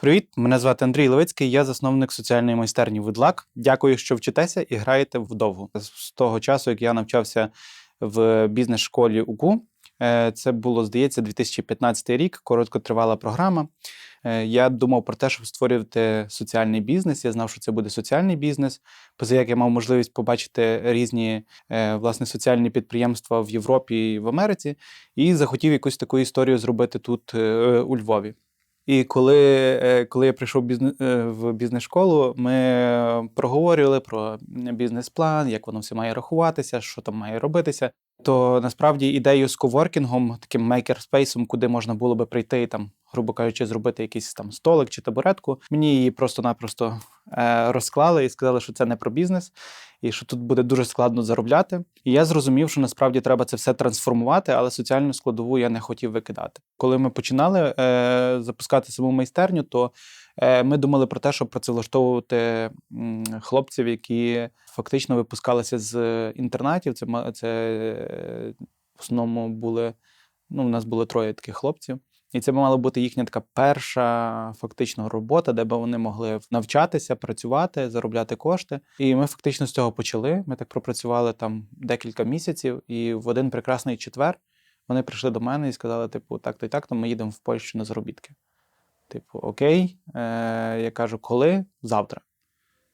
Привіт, мене звати Андрій Левицький, я засновник соціальної майстерні Видлак. Дякую, що вчитеся і граєте вдовго. З того часу, як я навчався в бізнес-школі УКУ, е, це було, здається, 2015 рік, короткотривала програма. Е, Я думав про те, щоб створювати соціальний бізнес. Я знав, що це буде соціальний бізнес. Поза як я мав можливість побачити різні е, власне соціальні підприємства в Європі і в Америці, і захотів якусь таку історію зробити тут у Львові. І коли, е, коли я прийшов бізне- е, в бізнес-школу, ми проговорювали про бізнес-план, як воно все має рахуватися, що там має робитися. То насправді ідею з коворкінгом, таким мейкерспейсом, куди можна було би прийти там, грубо кажучи, зробити якийсь там столик чи табуретку, мені її просто-напросто е, розклали і сказали, що це не про бізнес, і що тут буде дуже складно заробляти. І я зрозумів, що насправді треба це все трансформувати, але соціальну складову я не хотів викидати. Коли ми починали е, запускати саму майстерню, то е, ми думали про те, щоб працевлаштовувати хлопців, які фактично випускалися з інтернатів. Це, це е, в основному були. Ну, у нас було троє таких хлопців. І це мала бути їхня така перша фактично робота, де би вони могли навчатися, працювати, заробляти кошти. І ми фактично з цього почали. Ми так пропрацювали там декілька місяців, і в один прекрасний четвер вони прийшли до мене і сказали: типу, так, то і так, то ми їдемо в Польщу на заробітки. Типу, окей. Е, я кажу, коли? Завтра.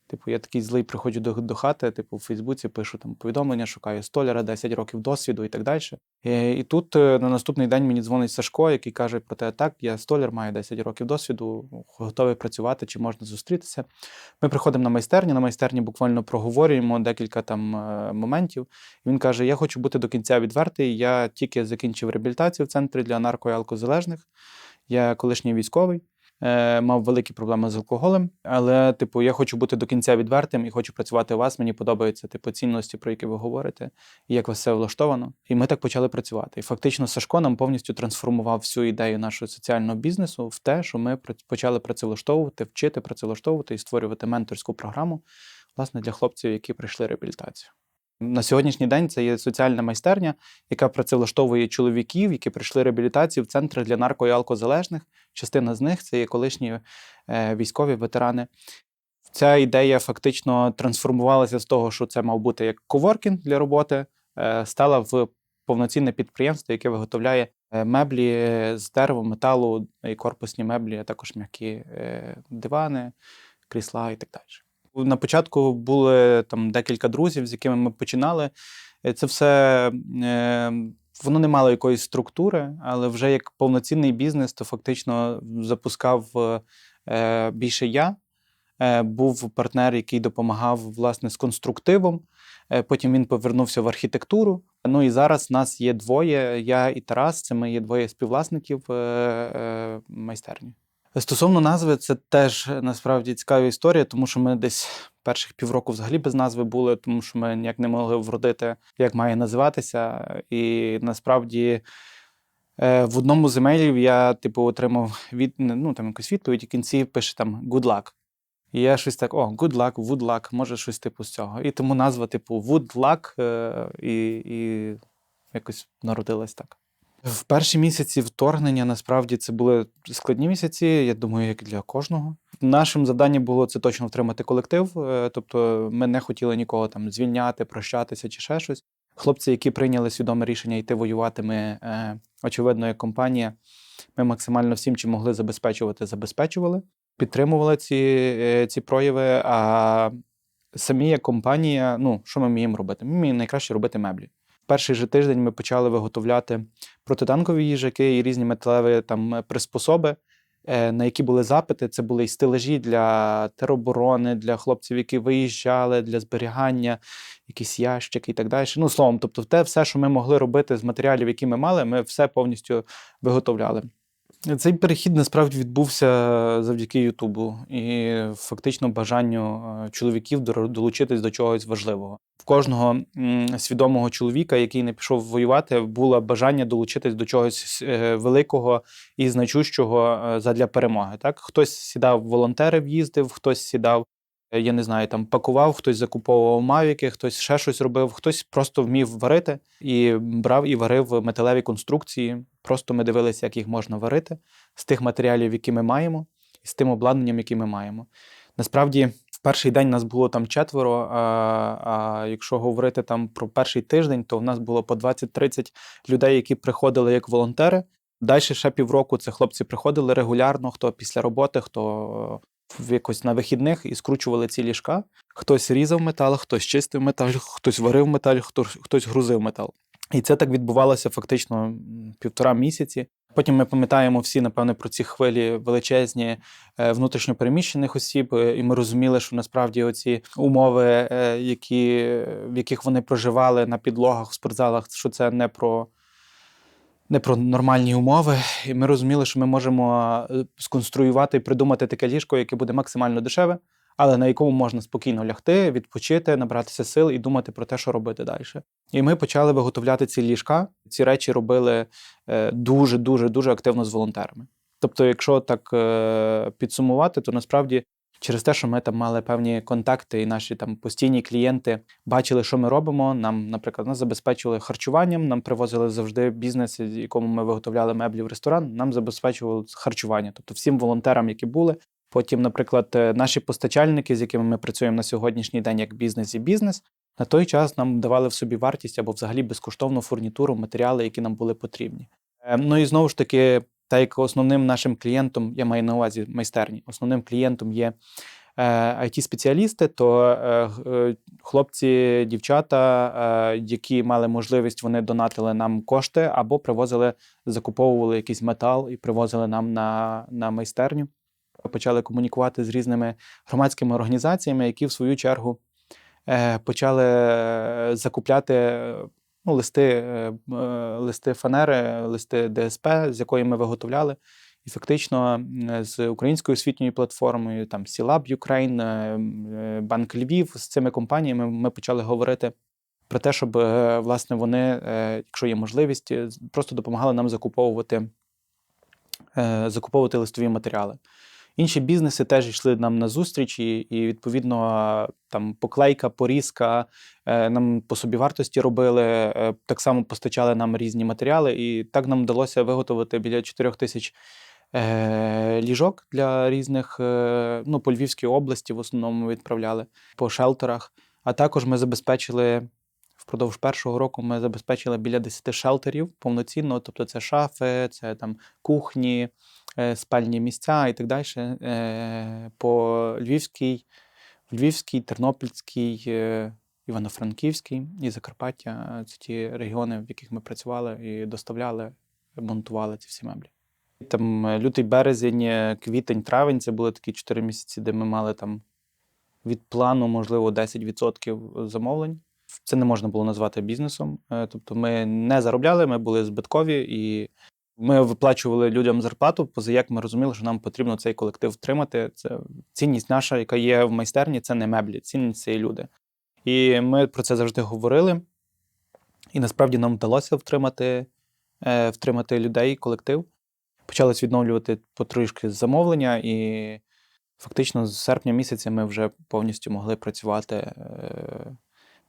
Типу, я такий злий приходжу до, до хати, типу, в Фейсбуці пишу там повідомлення, шукаю столяра, 10 років досвіду і так далі. І, і тут е, на наступний день мені дзвонить Сашко, який каже про те, так, я столяр, маю 10 років досвіду, готовий працювати, чи можна зустрітися. Ми приходимо на майстерню, на майстерні буквально проговорюємо декілька там е, моментів. І він каже: Я хочу бути до кінця відвертий. Я тільки закінчив реабілітацію в центрі для нарко- і алкозалежних. Я колишній військовий. Е, Мав великі проблеми з алкоголем, але, типу, я хочу бути до кінця відвертим і хочу працювати у вас. Мені подобаються типу цінності, про які ви говорите, і як вас все влаштовано. І ми так почали працювати. І фактично Сашко нам повністю трансформував всю ідею нашого соціального бізнесу в те, що ми почали працевлаштовувати, вчити працевлаштовувати і створювати менторську програму власне для хлопців, які пройшли реабілітацію. На сьогоднішній день це є соціальна майстерня, яка працевлаштовує чоловіків, які пройшли реабілітацію в центри для нарко- і алкозалежних. Частина з них це є колишні е, військові ветерани. Ця ідея фактично трансформувалася з того, що це мав бути як коворкінг для роботи, е, стала в повноцінне підприємство, яке виготовляє е, меблі з дерева, металу і корпусні меблі, а також м'які дивани, крісла і так далі. На початку були там декілька друзів, з якими ми починали. Е, Це все е, воно не мало якоїсь структури, але вже як повноцінний бізнес, то фактично запускав е, більше я. Був партнер, який допомагав власне з конструктивом. Потім він повернувся в архітектуру. Ну і зараз нас є двоє: я і Тарас. Це ми є двоє співвласників майстерні. Стосовно назви, це теж е, насправді цікава історія, тому що ми десь перших півроку взагалі без назви були, тому що ми ніяк не могли вродити, як має називатися. І насправді е, в одному з емейлів я, типу, отримав від, ну, там якусь відповідь, і в кінці пише там good luck. І я щось так: о, good luck, wood luck, може щось типу з цього. І тому назва, типу, wood luck, е, і, і якось народилась так. В перші місяці вторгнення насправді це були складні місяці, я думаю, як для кожного. Нашим завданням було це точно втримати колектив. е, Тобто ми не хотіли нікого там звільняти, прощатися чи ще щось. Хлопці, які прийняли свідоме рішення йти воювати, ми, е, очевидно, як компанія, ми максимально всім, чим могли забезпечувати, забезпечували, підтримували ці, е, ці прояви. А самі як компанія, ну що ми вміємо робити? Ми вміємо найкраще робити меблі. Перший же тиждень ми почали виготовляти протитанкові їжаки і різні металеві там е, приспособи, е, на які були запити. Це були і стелажі для тероборони, для хлопців, які виїжджали, для зберігання, якісь ящики і так далі. Ну, словом, тобто, те все, що ми могли робити з матеріалів, які ми мали, ми все повністю виготовляли. Цей перехід насправді відбувся завдяки Ютубу і фактично бажанню е, чоловіків долучитись до чогось важливого. В кожного свідомого чоловіка, який не пішов воювати, було бажання долучитись до чогось е, великого і значущого е, задля перемоги. Так, хтось сідав волонтери, їздив, хтось сідав. Е, Я не знаю, там пакував, хтось закуповував мавіки, хтось ще щось робив, хтось просто вмів варити і брав і варив металеві конструкції. Просто ми дивилися, як їх можна варити з тих матеріалів, які ми маємо. і з тим обладнанням, яке ми маємо. Насправді, в перший день нас було там четверо. А, а якщо говорити там про перший тиждень, то в нас було по 20-30 людей, які приходили як волонтери. Далі ще півроку це хлопці приходили регулярно, хто після роботи, хто якось на вихідних і скручували ці ліжка. Хтось різав метал, хтось чистив метал, хтось варив метал, хтось, грузив метал. І це так відбувалося фактично півтора місяці. Потім ми пам'ятаємо всі, напевне, про ці хвилі величезні е, внутрішньопереміщених осіб, е, і ми розуміли, що насправді оці умови, е, які, в яких вони проживали на підлогах в спортзалах, що це не про, не про нормальні умови. І ми розуміли, що ми можемо е, сконструювати і придумати таке ліжко, яке буде максимально дешеве, але на якому можна спокійно лягти, відпочити, набратися сил і думати про те, що робити далі. І ми почали виготовляти ці ліжка. Ці речі робили е, дуже, дуже, дуже активно з волонтерами. Тобто, якщо так е, підсумувати, то насправді через те, що ми там мали певні контакти, і наші там постійні клієнти бачили, що ми робимо. Нам, наприклад, нас забезпечували харчуванням, нам привозили завжди бізнес, якому ми виготовляли меблі в ресторан. Нам забезпечували харчування. Тобто всім волонтерам, які були. Потім, наприклад, е, наші постачальники, з якими ми працюємо на сьогоднішній день, як бізнес і бізнес, на той час нам давали в собі вартість або взагалі безкоштовну фурнітуру, матеріали, які нам були потрібні. Е, Ну і знову ж таки, так як основним нашим клієнтом, я маю на увазі майстерні, основним клієнтом є it спеціалісти то е, е, хлопці, дівчата, е, які мали можливість, вони донатили нам кошти або привозили, закуповували якийсь метал і привозили нам на, на майстерню. Почали комунікувати з різними громадськими організаціями, які в свою чергу е, почали е, закупляти е, ну, листи, е, е, листи фанери, листи ДСП, з якої ми виготовляли. І фактично з українською освітньою платформою, там Сілаб Ukraine, е, Банк Львів, з цими компаніями ми почали говорити про те, щоб власне вони, якщо є можливість, просто допомагали нам закуповувати, закуповувати листові матеріали. Інші бізнеси теж йшли нам на зустріч, і, і відповідно там поклейка, порізка е, нам по собівартості робили, е, так само постачали нам різні матеріали, і так нам вдалося виготовити біля 4 тисяч е, ліжок для різних, ну, по Львівській області в основному відправляли по шелтерах. А також ми забезпечили впродовж першого року ми забезпечили біля 10 шелтерів повноцінно, тобто це шафи, це там кухні, спальні місця і так далі. е, По Львівській, Львівській, Тернопільській, е, Івано-Франківській і Закарпаття. Це ті регіони, в яких ми працювали і доставляли, монтували ці всі меблі. Там е, лютий березень, е, квітень, травень це були такі 4 місяці, де ми мали там від плану, можливо, 10% замовлень. Це не можна було назвати бізнесом. Е, Тобто ми не заробляли, ми були збиткові і ми виплачували людям зарплату, поза як ми розуміли, що нам потрібно цей колектив втримати. Це цінність наша, яка є в майстерні, це не меблі, цінність це і люди. І ми про це завжди говорили. І насправді нам вдалося втримати, е, втримати людей, колектив. Почалось відновлювати потрішки замовлення, і фактично з серпня місяця ми вже повністю могли працювати.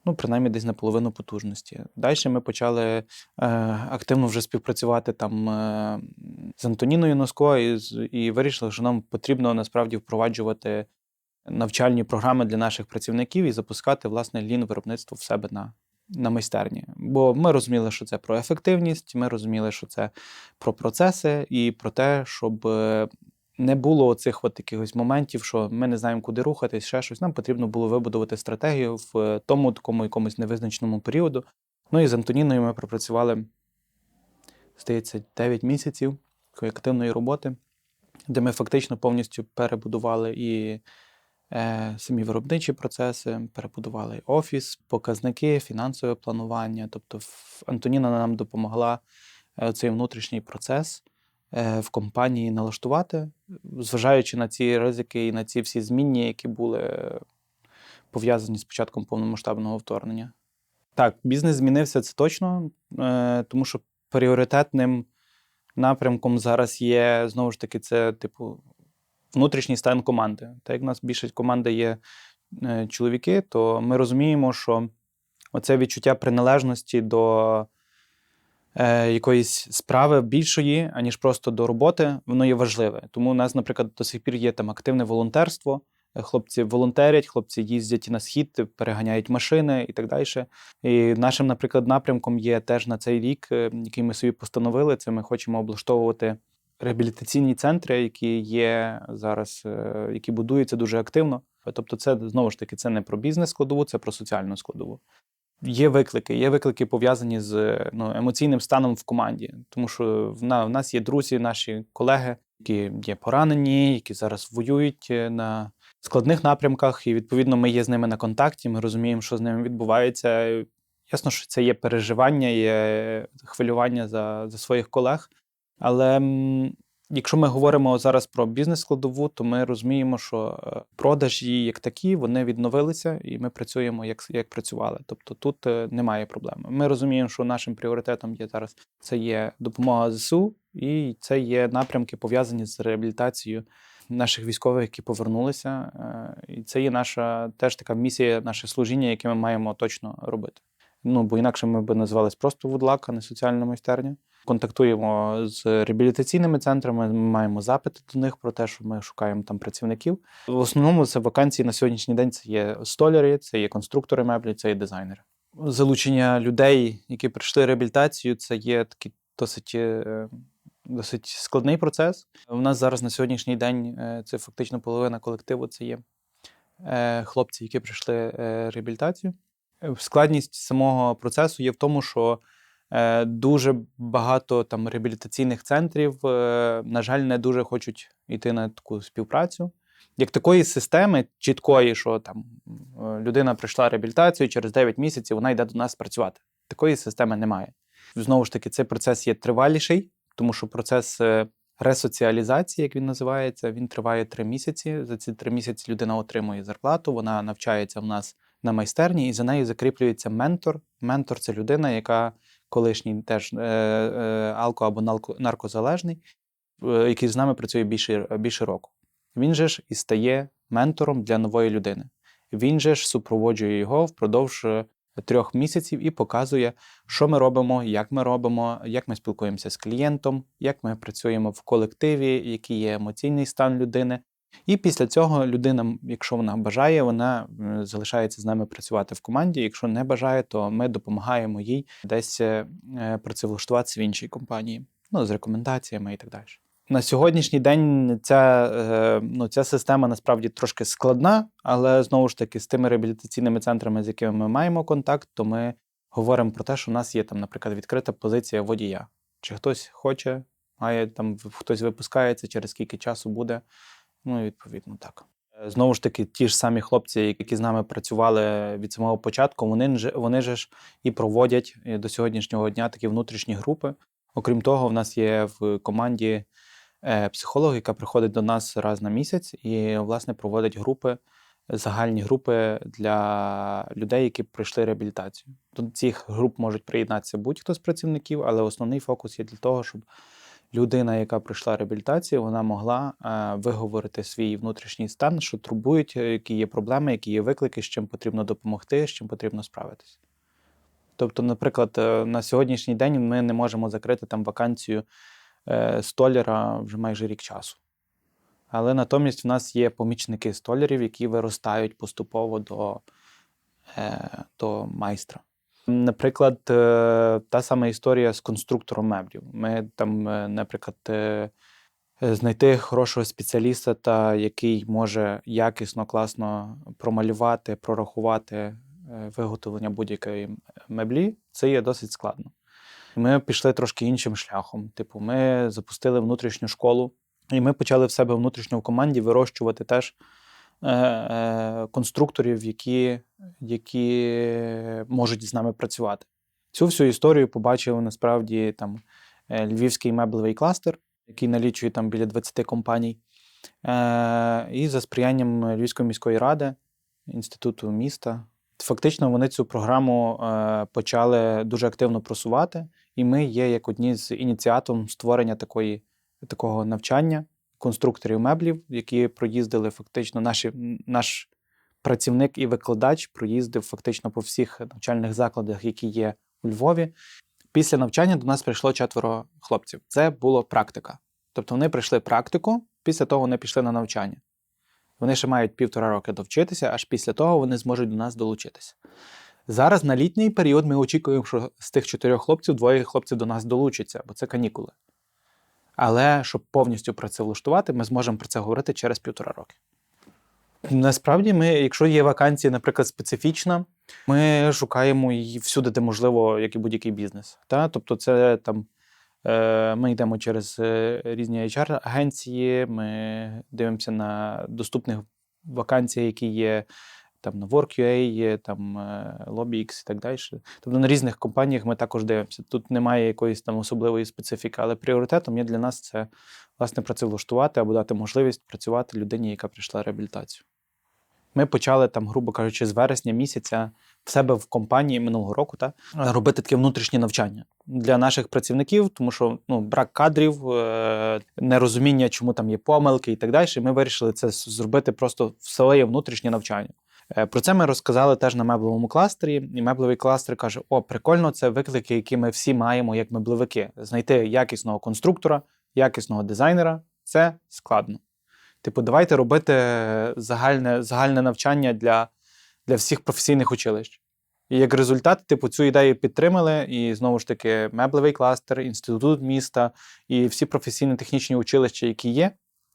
Ну, принаймні десь на половину потужності. Далі ми почали е, активно вже співпрацювати там е, з Антоніною Носко і, і вирішили, що нам потрібно насправді впроваджувати навчальні програми для наших працівників і запускати власне лін виробництво в себе на, на майстерні. Бо ми розуміли, що це про ефективність, ми розуміли, що це про процеси і про те, щоб е, не було оцих от якихось моментів, що ми не знаємо, куди рухатись, ще щось. Нам потрібно було вибудувати стратегію в е, тому такому якомусь невизначеному періоду. Ну і з Антоніною ми пропрацювали, здається, 9 місяців активної роботи, де ми фактично повністю перебудували і е, самі виробничі процеси, перебудували офіс, показники, фінансове планування. Тобто, Антоніна нам допомогла е, цей внутрішній процес в компанії налаштувати, зважаючи на ці ризики і на ці всі змінні, які були е, пов'язані з початком повномасштабного вторгнення. Так, бізнес змінився це точно, е, тому що пріоритетним напрямком зараз є знову ж таки це, типу, внутрішній стан команди. Так як в нас більшість команди є е, чоловіки, то ми розуміємо, що оце відчуття приналежності до е, якоїсь справи більшої, аніж просто до роботи, воно є важливе. Тому у нас, наприклад, до сих пір є там активне волонтерство. Е, Хлопці волонтерять, хлопці їздять на схід, переганяють машини і так далі. І нашим, наприклад, напрямком є теж на цей рік, е, який ми собі постановили. Це ми хочемо облаштовувати реабілітаційні центри, які є зараз, які будуються дуже активно. Тобто, це знову ж таки це не про бізнес складову, це про соціальну складову. Є виклики, є виклики пов'язані з ну, емоційним станом в команді, тому що в, на, в нас є друзі, наші колеги, які є поранені, які зараз воюють е, на складних напрямках, і відповідно ми є з ними на контакті. Ми розуміємо, що з ними відбувається. Ясно, що це є переживання, є хвилювання за, за своїх колег. Але якщо ми говоримо зараз про бізнес-складову, то ми розуміємо, що е, продажі як такі вони відновилися, і ми працюємо як, як працювали. Тобто тут е, немає проблем. Ми розуміємо, що нашим пріоритетом є зараз це є допомога ЗСУ, і це є напрямки пов'язані з реабілітацією наших військових, які повернулися. Е, І це є наша теж така місія, наше служіння, яке ми маємо точно робити. Ну бо інакше ми б назвались просто вудлак, а не соціальна майстерня. Контактуємо з реабілітаційними центрами. Ми маємо запити до них про те, що ми шукаємо там працівників. В основному це вакансії на сьогоднішній день. Це є столяри, це є конструктори меблі, це є дизайнери. Залучення людей, які пройшли реабілітацію, це є такий досить. е, Досить складний процес. У нас зараз на сьогоднішній день е, це фактично половина колективу. Це є е, хлопці, які пройшли реабілітацію. Е, Складність самого процесу є в тому, що е, дуже багато там реабілітаційних центрів, е, на жаль, не дуже хочуть йти на таку співпрацю. Як такої системи чіткої, що там людина пройшла реабілітацію, через 9 місяців вона йде до нас працювати. Такої системи немає. Знову ж таки, цей процес є триваліший, тому що процес ресоціалізації, як він називається, він триває 3 місяці. За ці 3 місяці людина отримує зарплату, вона навчається в нас на майстерні, і за нею закріплюється ментор. Ментор це людина, яка колишній теж е, е, алко або наркозалежний, е, який з нами працює більше, більше року. Він же ж і стає ментором для нової людини. Він же ж супроводжує його впродовж е, трьох місяців і показує, що ми робимо, як ми робимо, як ми спілкуємося з клієнтом, як ми працюємо в колективі, який є емоційний стан людини. І після цього людина, якщо вона бажає, вона е, залишається з нами працювати в команді. Якщо не бажає, то ми допомагаємо їй десь е, працевлаштуватися в іншій компанії, ну з рекомендаціями і так далі. На сьогоднішній день ця, е, ну, ця система насправді трошки складна, але знову ж таки з тими реабілітаційними центрами, з якими ми маємо контакт, то ми говоримо про те, що у нас є там, наприклад, відкрита позиція водія. Чи хтось хоче, має там хтось випускається, через скільки часу буде. Ну і відповідно так. Е, Знову ж таки, ті ж самі хлопці, які з нами працювали від самого початку, вони, вони ж і проводять до сьогоднішнього дня такі внутрішні групи. Окрім того, в нас є в команді е, психолог, яка приходить до нас раз на місяць і, власне, проводить групи, загальні групи для людей, які пройшли реабілітацію. До цих груп можуть приєднатися будь-хто з працівників, але основний фокус є для того, щоб людина, яка пройшла реабілітацію, вона могла е, виговорити свій внутрішній стан, що турбують, е, які є проблеми, які є виклики, з чим потрібно допомогти, з чим потрібно справитися. Тобто, наприклад, е, на сьогоднішній день ми не можемо закрити там вакансію столяра вже майже рік часу. Але натомість в нас є помічники столярів, які виростають поступово до, до майстра. Наприклад, е, та сама історія з конструктором меблів. Ми там, е, наприклад, е, знайти хорошого спеціаліста, та який може якісно, класно промалювати, прорахувати виготовлення будь-якої меблі, це є досить складно. Ми пішли трошки іншим шляхом. Типу, ми запустили внутрішню школу, і ми почали в себе внутрішньо в команді вирощувати теж конструкторів, які, які можуть з нами працювати. Цю всю історію побачив насправді там е, львівський меблевий кластер, який налічує там біля 20 компаній. Е, і за сприянням Львівської міської ради, інституту міста. Фактично, вони цю програму е, почали дуже активно просувати, і ми є як одні з ініціатором створення такої, такого навчання конструкторів меблів, які проїздили фактично наші, наш працівник і викладач проїздив фактично по всіх навчальних закладах, які є у Львові. Після навчання до нас прийшло четверо хлопців. Це була практика. Тобто вони прийшли практику, після того вони пішли на навчання. Вони ще мають півтора роки довчитися, аж після того вони зможуть до нас долучитися. Зараз на літній період ми очікуємо, що з тих чотирьох хлопців двоє хлопців до нас долучаться, бо це канікули. Але щоб повністю працевлаштувати, ми зможемо про це говорити через півтора роки. Насправді, ми, якщо є вакансія, наприклад, специфічна, ми шукаємо її всюди, де можливо, як і будь-який бізнес. Та? Тобто, це там е, ми йдемо через е, різні HR-агенції, ми дивимося на доступних вакансій, які є там на Work.ua, там е, LobbyX і так далі. Тобто на різних компаніях ми також дивимося. Тут немає якоїсь там особливої специфіки, але пріоритетом є для нас це власне працевлаштувати або дати можливість працювати людині, яка прийшла реабілітацію. Ми почали там, грубо кажучи, з вересня місяця в себе в компанії минулого року та, робити таке внутрішнє навчання для наших працівників, тому що ну, брак кадрів, е, нерозуміння, чому там є помилки і так далі. Ми вирішили це зробити просто в своє внутрішнє навчання. Е, Про це ми розказали теж на меблевому кластері, і меблевий кластер каже: О, прикольно, це виклики, які ми всі маємо як меблевики. Знайти якісного конструктора, якісного дизайнера це складно. Типу, давайте робити загальне, загальне навчання для, для всіх професійних училищ. І як результат, типу, цю ідею підтримали, і знову ж таки, меблевий кластер, інститут міста і всі професійно-технічні училища, які є,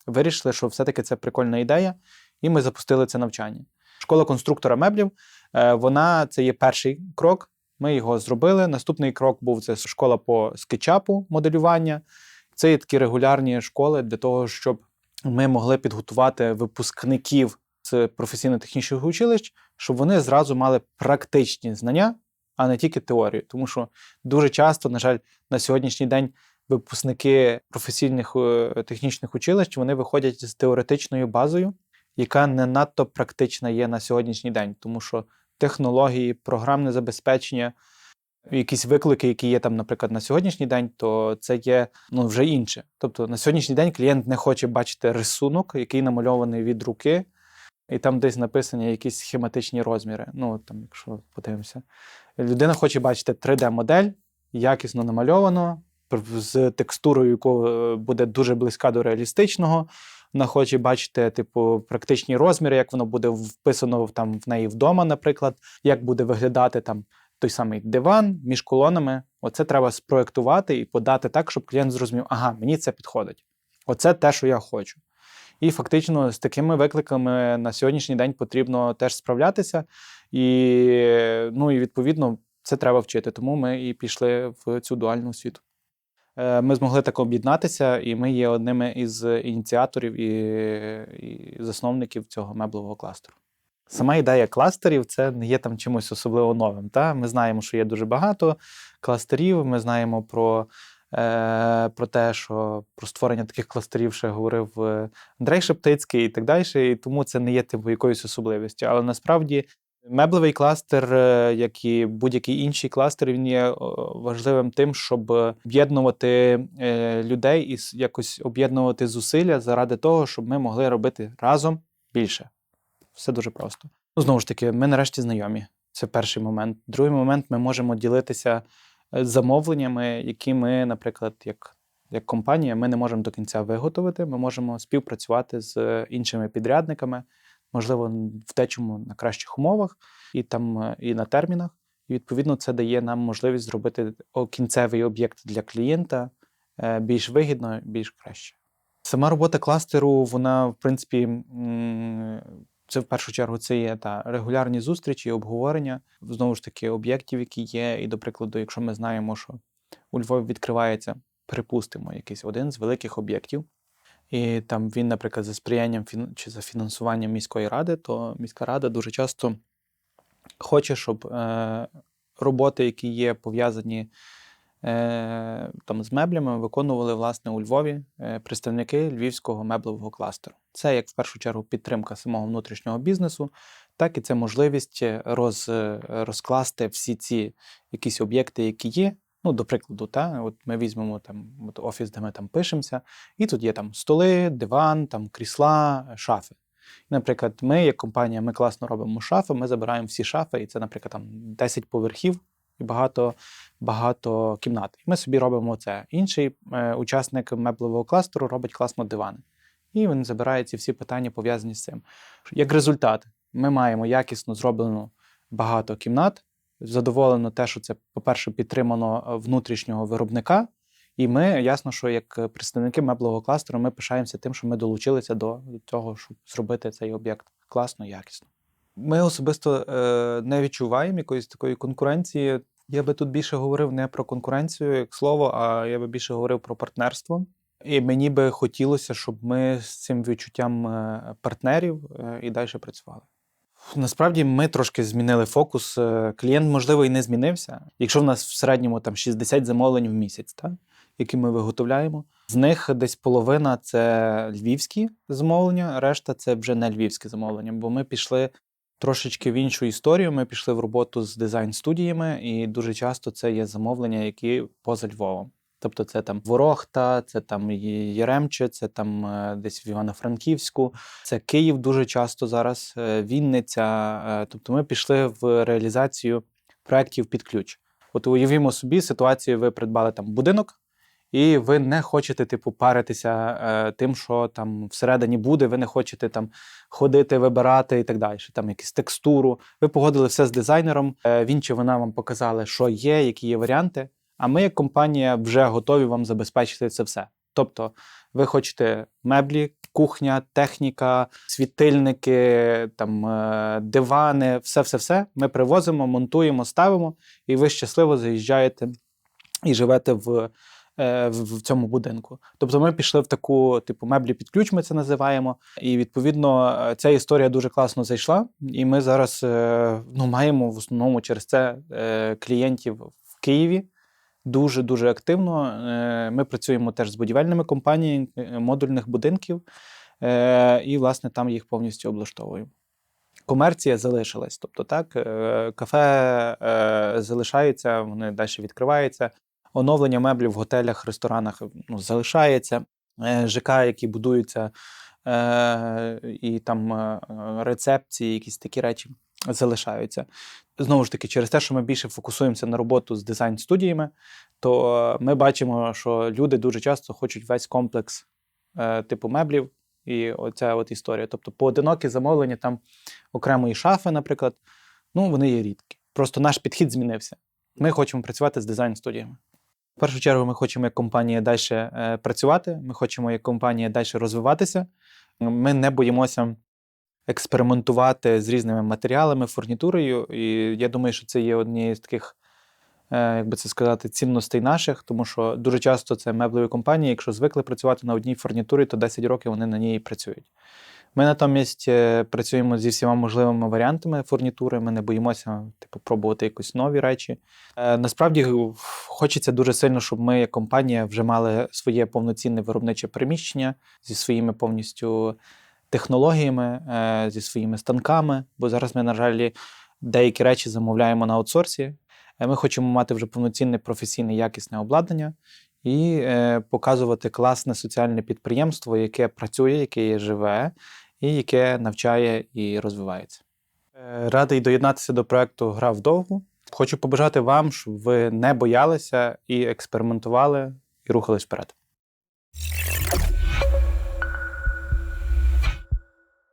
вирішили, що все-таки це прикольна ідея, і ми запустили це навчання. Школа конструктора меблів, е, вона це є перший крок. Ми його зробили. Наступний крок був це школа по скетчапу моделювання. Це є такі регулярні школи для того, щоб ми могли підготувати випускників з професійно-технічних училищ, щоб вони зразу мали практичні знання, а не тільки теорію. Тому що дуже часто, на жаль, на сьогоднішній день випускники професійних е, технічних училищ вони виходять з теоретичною базою, яка не надто практична є на сьогоднішній день, тому що технології, програмне забезпечення. Якісь виклики, які є там, наприклад, на сьогоднішній день, то це є ну, вже інше. Тобто на сьогоднішній день клієнт не хоче бачити рисунок, який намальований від руки, і там десь написані якісь схематичні розміри. Ну, там, якщо подивимося, людина хоче бачити 3D-модель, якісно намальовано, з текстурою, яка буде дуже близька до реалістичного. Вона хоче бачити, типу, практичні розміри, як воно буде вписано там в неї вдома, наприклад, як буде виглядати там той самий диван між колонами. Оце треба спроектувати і подати так, щоб клієнт зрозумів, ага, мені це підходить. Оце те, що я хочу. І фактично з такими викликами на сьогоднішній день потрібно теж справлятися. І, ну, і відповідно, це треба вчити. Тому ми і пішли в цю дуальну освіту. Е, Ми змогли так об'єднатися, і ми є одними із ініціаторів і, і засновників цього меблевого кластеру. Сама ідея кластерів це не є там чимось особливо новим. Та? Ми знаємо, що є дуже багато кластерів. Ми знаємо про, е, про те, що про створення таких кластерів ще говорив е, Андрей Шептицький і так далі. І тому це не є типу якоюсь особливістю. Але насправді меблевий кластер, е, як і будь-який інший кластер, він є важливим тим, щоб об'єднувати е, людей і якось об'єднувати зусилля заради того, щоб ми могли робити разом більше. Все дуже просто. Ну, знову ж таки, ми нарешті знайомі. Це перший момент. Другий момент ми можемо ділитися е, замовленнями, які ми, наприклад, як як компанія, ми не можемо до кінця виготовити. Ми можемо співпрацювати з іншими підрядниками, можливо, в дечому на кращих умовах, і там і на термінах. І відповідно це дає нам можливість зробити кінцевий об'єкт для клієнта більш вигідно, більш краще. Сама робота кластеру, вона, в принципі, це в першу чергу це є та регулярні зустрічі, обговорення знову ж таки об'єктів, які є. І, до прикладу, якщо ми знаємо, що у Львові відкривається, припустимо, якийсь один з великих об'єктів, і там він, наприклад, за сприянням чи за фінансуванням міської ради, то міська рада дуже часто хоче, щоб е, роботи, які є пов'язані е, там з меблями, виконували власне у Львові е, представники львівського меблевого кластеру. Це як в першу чергу підтримка самого внутрішнього бізнесу, так і це можливість роз, розкласти всі ці якісь об'єкти, які є. Ну, до прикладу, та, от ми візьмемо там от офіс, де ми там пишемося, і тут є там столи, диван, там крісла, шафи. Наприклад, ми, як компанія, ми класно робимо шафи, ми забираємо всі шафи, і це, наприклад, там 10 поверхів і багато, багато кімнат. І ми собі робимо це. Інший е, учасник меблевого кластеру робить класно дивани. І він забирає ці всі питання пов'язані з цим. Як результат, ми маємо якісно зроблену багато кімнат. Задоволено те, що це, по-перше, підтримано е, внутрішнього виробника. І ми, ясно, що як е, представники меблевого кластеру, ми пишаємося тим, що ми долучилися до того, щоб зробити цей об'єкт класно, якісно. Ми особисто е, не відчуваємо якоїсь такої конкуренції. Я би тут більше говорив не про конкуренцію, як слово, а я би більше говорив про партнерство. І мені би хотілося, щоб ми з цим відчуттям партнерів і далі працювали. Насправді ми трошки змінили фокус. Е, Клієнт, можливо, і не змінився. Якщо в нас в середньому там 60 замовлень в місяць, так? які ми виготовляємо, з них десь половина це львівські замовлення, решта це вже не львівські замовлення, бо ми пішли трошечки в іншу історію. Ми пішли в роботу з дизайн-студіями, і дуже часто це є замовлення, які поза Львовом. Тобто це там Ворохта, це там Є- Яремче, це там е, десь в Івано-Франківську, це Київ дуже часто зараз, е, Вінниця. Е, Тобто ми пішли в реалізацію проєктів під ключ. От уявімо собі ситуацію, ви придбали там будинок, і ви не хочете, типу, паритися тим, що там всередині буде, ви не хочете там ходити, вибирати і так далі. Там якусь текстуру. Ви погодили все з дизайнером. Він чи вона вам показали, що є, які є варіанти. А ми, як компанія, вже готові вам забезпечити це все. Тобто, ви хочете меблі, кухня, техніка, світильники, там е, дивани, все, все, все. Ми привозимо, монтуємо, ставимо, і ви щасливо заїжджаєте і живете в, е, в, в цьому будинку. Тобто, ми пішли в таку, типу, меблі під ключ, ми це називаємо. І відповідно е, ця історія дуже класно зайшла. І ми зараз ну, маємо в основному через це клієнтів в Києві. Дуже дуже активно. Е, Ми працюємо теж з будівельними компаніями е, модульних будинків, е, і, власне, там їх повністю облаштовуємо. Комерція залишилась. Тобто, так, кафе залишаються, вони далі відкриваються. Оновлення меблів в готелях, ресторанах ну, залишається. ЖК, які будуються, і там рецепції, якісь такі речі залишаються. Знову ж таки, через те, що ми більше фокусуємося на роботу з дизайн-студіями, то ми бачимо, що люди дуже часто хочуть весь комплекс е, типу меблів, і оця от історія. Тобто, поодинокі замовлення там окремої шафи, наприклад, ну вони є рідкі. Просто наш підхід змінився. Ми хочемо працювати з дизайн-студіями. В першу чергу, ми хочемо як компанія далі е, працювати. Ми хочемо як компанія далі розвиватися. Ми не боїмося експериментувати з різними матеріалами, фурнітурою. І я думаю, що це є однією з таких, е, як би це сказати, цінностей наших, тому що дуже часто це меблеві компанії, якщо звикли працювати на одній фурнітурі, то 10 років вони на ній працюють. Ми натомість е, працюємо зі всіма можливими варіантами фурнітури. Ми не боїмося типу, пробувати якісь нові речі. Е, Насправді хочеться дуже сильно, щоб ми, як компанія, вже мали своє повноцінне виробниче приміщення зі своїми повністю технологіями, е, зі своїми станками. Бо зараз ми, на жаль, деякі речі замовляємо на аутсорсі. Е, Ми хочемо мати вже повноцінне професійне якісне обладнання і е, показувати класне соціальне підприємство, яке працює, яке живе і яке навчає і розвивається. Радий доєднатися до проекту Гра вдовгу. Хочу побажати вам, щоб ви не боялися і експериментували, і рухались вперед.